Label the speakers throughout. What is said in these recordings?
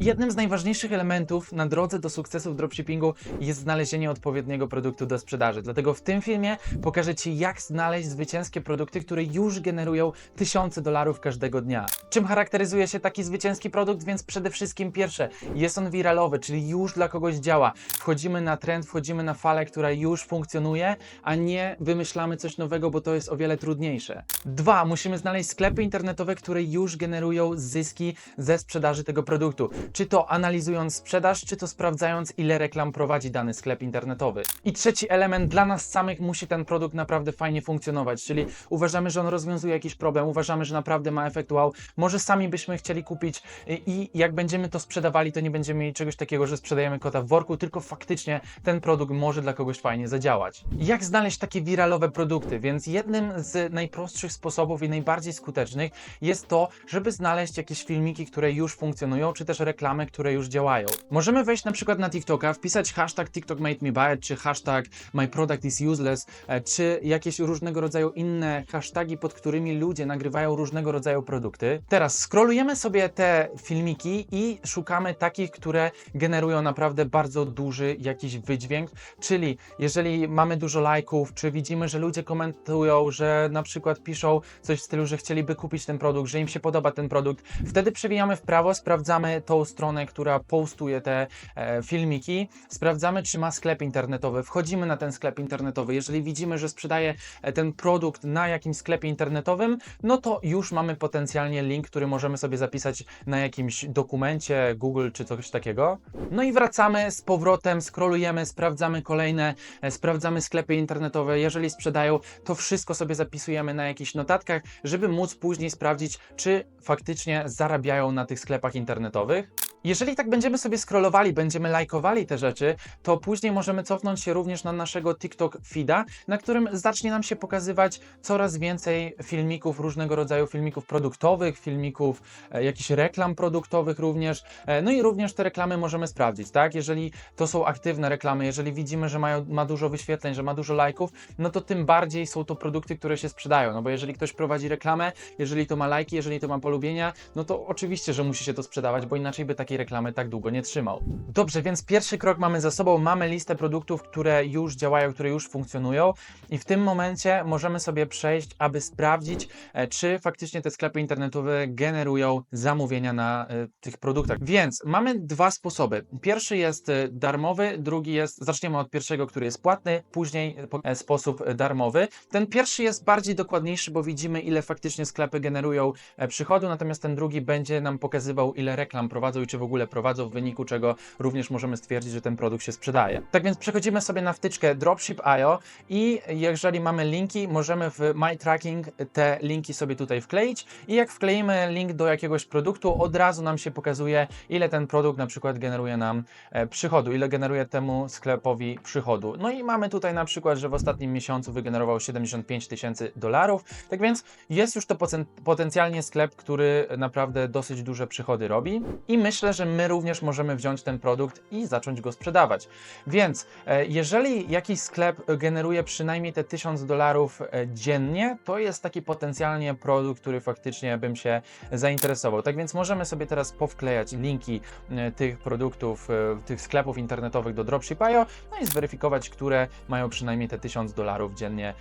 Speaker 1: Jednym z najważniejszych elementów na drodze do sukcesu w dropshippingu jest znalezienie odpowiedniego produktu do sprzedaży. Dlatego w tym filmie pokażę Ci, jak znaleźć zwycięskie produkty, które już generują tysiące dolarów każdego dnia. Czym charakteryzuje się taki zwycięski produkt? Więc przede wszystkim pierwsze, jest on wiralowy, czyli już dla kogoś działa. Wchodzimy na trend, wchodzimy na falę, która już funkcjonuje, a nie wymyślamy coś nowego, bo to jest o wiele trudniejsze. Dwa, musimy znaleźć sklepy internetowe, które już generują zyski ze sprzedaży tego produktu. Czy to analizując sprzedaż, czy to sprawdzając, ile reklam prowadzi dany sklep internetowy. I trzeci element, dla nas samych musi ten produkt naprawdę fajnie funkcjonować, czyli uważamy, że on rozwiązuje jakiś problem, uważamy, że naprawdę ma efekt wow, może sami byśmy chcieli kupić i- i jak będziemy to sprzedawali, to nie będziemy mieli czegoś takiego, że sprzedajemy kota w worku, tylko faktycznie ten produkt może dla kogoś fajnie zadziałać. Jak znaleźć takie wiralowe produkty? Więc jednym z najprostszych sposobów i najbardziej skutecznych jest to, żeby znaleźć jakieś filmiki, które już funkcjonują, czy też reklamy, które już działają. Możemy wejść na przykład na TikToka, wpisać hashtag TikTok made me buy it, czy hashtag my product is useless, e, czy jakieś różnego rodzaju inne hasztagi, pod którymi ludzie nagrywają różnego rodzaju produkty. Teraz scrollujemy sobie te filmiki i szukamy takich, które generują naprawdę bardzo duży jakiś wydźwięk, czyli jeżeli mamy dużo lajków, czy widzimy, że ludzie komentują, że na przykład piszą coś w stylu, że chcieliby kupić ten produkt, że im się podoba ten produkt, wtedy przewijamy w prawo, sprawdzamy tą stronę, która postuje te e, filmiki, sprawdzamy, czy ma sklep internetowy, wchodzimy na ten sklep internetowy, jeżeli widzimy, że sprzedaje e, ten produkt na jakimś sklepie internetowym, no to już mamy potencjalnie link, który możemy sobie zapisać na jakimś dokumencie Google czy coś takiego. No i wracamy z powrotem, scrollujemy, sprawdzamy kolejne, e, sprawdzamy sklepy internetowe. Jeżeli sprzedają, to wszystko sobie zapisujemy na jakichś notatkach, żeby móc później sprawdzić, czy faktycznie zarabiają na tych sklepach internetowych. Jeżeli tak będziemy sobie scrollowali, będziemy lajkowali te rzeczy, to później możemy cofnąć się również na naszego TikTok feeda, na którym zacznie nam się pokazywać coraz więcej filmików, różnego rodzaju filmików produktowych, filmików e, jakichś reklam produktowych również. E, no i również te reklamy możemy sprawdzić, tak? Jeżeli to są aktywne reklamy, jeżeli widzimy, że mają, ma dużo wyświetleń, że ma dużo lajków, no to tym bardziej są to produkty, które się sprzedają. No bo jeżeli ktoś prowadzi reklamę, jeżeli to ma lajki, jeżeli to ma polubienia, no to oczywiście, że musi się to sprzedawać, bo inaczej by takiej reklamy tak długo nie trzymał. Dobrze, więc pierwszy krok mamy za sobą, mamy listę produktów, które już działają, które już funkcjonują i w tym momencie możemy sobie przejść, aby sprawdzić, e, czy faktycznie te sklepy internetowe generują zamówienia na e, tych produktach. Więc mamy dwa sposoby. Pierwszy jest e, darmowy, drugi jest, zaczniemy od pierwszego, który jest płatny, później po- sposób darmowy. Ten pierwszy jest bardziej dokładniejszy, bo widzimy, ile faktycznie sklepy generują przychodu, natomiast ten drugi będzie nam pokazywał, ile reklam prowadzą i czy w ogóle prowadzą, w wyniku czego również możemy stwierdzić, że ten produkt się sprzedaje. Tak więc przechodzimy sobie na wtyczkę Dropship.io i jeżeli mamy linki, możemy w My Tracking te linki sobie tutaj wkleić i jak wkleimy link do jakiegoś produktu, od razu nam się pokazuje, ile ten produkt na przykład generuje nam e, przychodu, ile generuje temu sklepowi przychodu. No i mamy tutaj na przykład, że w ostatnim miesiącu wygenerował 75 tysięcy dolarów, tak więc jest już to potencjalnie sklep, który naprawdę dosyć duże przychody robi i myślę, że my również możemy wziąć ten produkt i zacząć go sprzedawać. Więc e, jeżeli jakiś sklep generuje przynajmniej te 1000 dolarów e, dziennie, to jest taki potencjalnie produkt, który faktycznie bym się zainteresował. Tak więc możemy sobie teraz powklejać linki e, tych produktów, tych sklepów internetowych do Dropship.io, no i zweryfikować, które mają przynajmniej te 1000 dolarów dziennie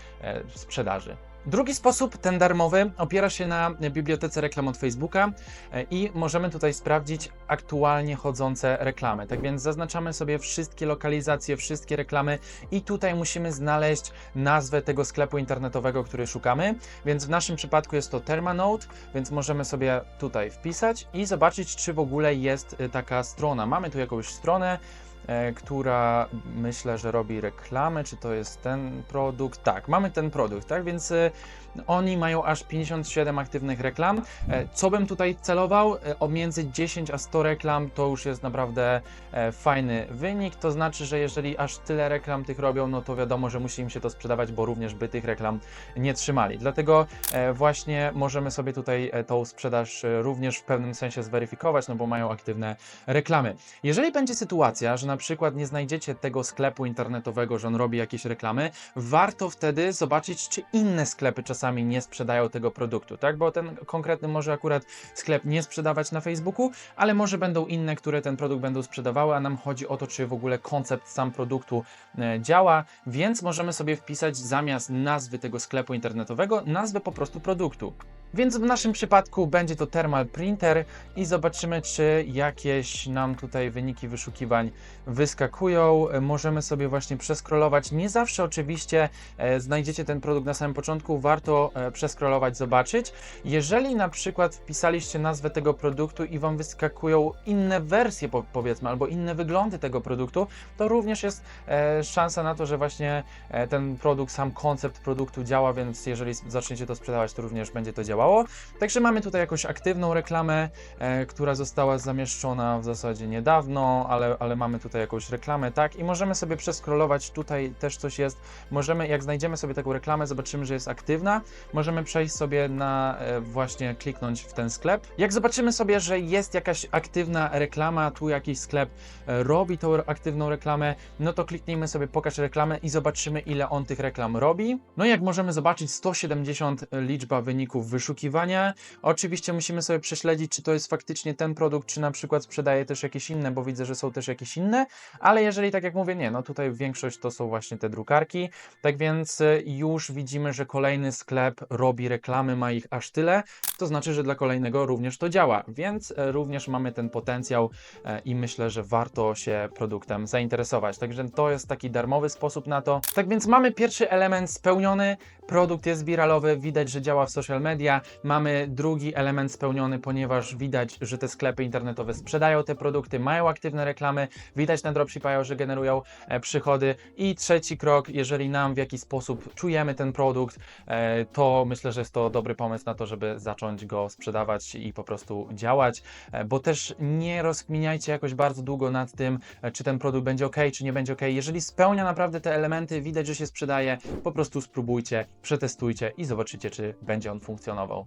Speaker 1: sprzedaży. Drugi sposób, ten darmowy, opiera się na bibliotece reklam od Facebooka e, i możemy tutaj sprawdzić aktualnie chodzące reklamy. Tak więc zaznaczamy sobie wszystkie lokalizacje, wszystkie reklamy i tutaj musimy znaleźć nazwę tego sklepu internetowego, który szukamy. Więc w naszym przypadku jest to Termanote, więc możemy sobie tutaj wpisać i zobaczyć, czy w ogóle jest e, taka strona. Mamy tu jakąś stronę, która myślę, że robi reklamy, czy to jest ten produkt? Tak, mamy ten produkt, tak, więc e, oni mają aż 57 aktywnych reklam. E, Co bym tutaj celował? E, O między 10 a 100 reklam to już jest naprawdę e, fajny wynik, to znaczy, że jeżeli aż tyle reklam tych robią, no to wiadomo, że musi im się to sprzedawać, bo również by tych reklam nie trzymali. Dlatego właśnie możemy sobie tutaj tą sprzedaż również w pewnym sensie zweryfikować, no bo mają aktywne reklamy. Jeżeli będzie sytuacja, że na przykład nie znajdziecie tego sklepu internetowego, że on robi jakieś reklamy, warto wtedy zobaczyć, czy inne sklepy czasami sami nie sprzedają tego produktu, tak? Bo ten konkretny może akurat sklep nie sprzedawać na Facebooku, ale może będą inne, które ten produkt będą sprzedawały, a nam chodzi o to, czy w ogóle koncept sam produktu e, działa, więc możemy sobie wpisać zamiast nazwy tego sklepu internetowego nazwę po prostu produktu. Więc w naszym przypadku będzie to Thermal Printer i zobaczymy, czy jakieś nam tutaj wyniki wyszukiwań wyskakują. Możemy sobie właśnie przeskrolować. Nie zawsze oczywiście e, znajdziecie ten produkt na samym początku, warto e, przeskrolować, zobaczyć. Jeżeli na przykład wpisaliście nazwę tego produktu i Wam wyskakują inne wersje, po, powiedzmy, albo inne wyglądy tego produktu, to również jest e, szansa na to, że właśnie ten produkt, sam koncept produktu działa, więc jeżeli zaczniecie to sprzedawać, to również będzie to działało. Także mamy tutaj jakąś aktywną reklamę, e, która została zamieszczona w zasadzie niedawno, ale, ale mamy tutaj jakąś reklamę, tak? I możemy sobie przeskrolować, tutaj też coś jest. Możemy, jak znajdziemy sobie taką reklamę, zobaczymy, że jest aktywna, możemy przejść sobie na e, właśnie kliknąć w ten sklep. Jak zobaczymy sobie, że jest jakaś aktywna reklama, tu jakiś sklep e, robi tą aktywną reklamę, no to kliknijmy sobie pokaż reklamę i zobaczymy ile on tych reklam robi. No i jak możemy zobaczyć 170 liczba wyników wyszukiwania. Oczywiście musimy sobie prześledzić czy to jest faktycznie ten produkt, czy na przykład sprzedaje też jakieś inne, bo widzę, że są też jakieś inne, ale jeżeli tak jak mówię, nie, no tutaj większość to są właśnie te drukarki, tak więc y, już widzimy, że kolejny sklep robi reklamy, ma ich aż tyle, to znaczy, że dla kolejnego również to działa, więc e, również mamy ten potencjał e, i myślę, że warto się produktem zainteresować. Także to jest taki darmowy sposób na to. Tak więc mamy pierwszy element spełniony, produkt jest wiralowy, widać, że działa w social media. Mamy drugi element spełniony, ponieważ widać, że te sklepy internetowe sprzedają te produkty, mają aktywne reklamy, widać na dropshipają, że generują e, przychody. I trzeci krok, jeżeli nam w jakiś sposób czujemy ten produkt, e, to myślę, że jest to dobry pomysł na to, żeby zacząć go sprzedawać i po prostu działać, e, bo też nie rozkminiajcie jakoś bardzo długo nad tym, czy ten produkt będzie ok, czy nie będzie ok. Jeżeli spełnia naprawdę te elementy, widać, że się sprzedaje, po prostu spróbujcie, przetestujcie i zobaczycie, czy będzie on funkcjonował. novel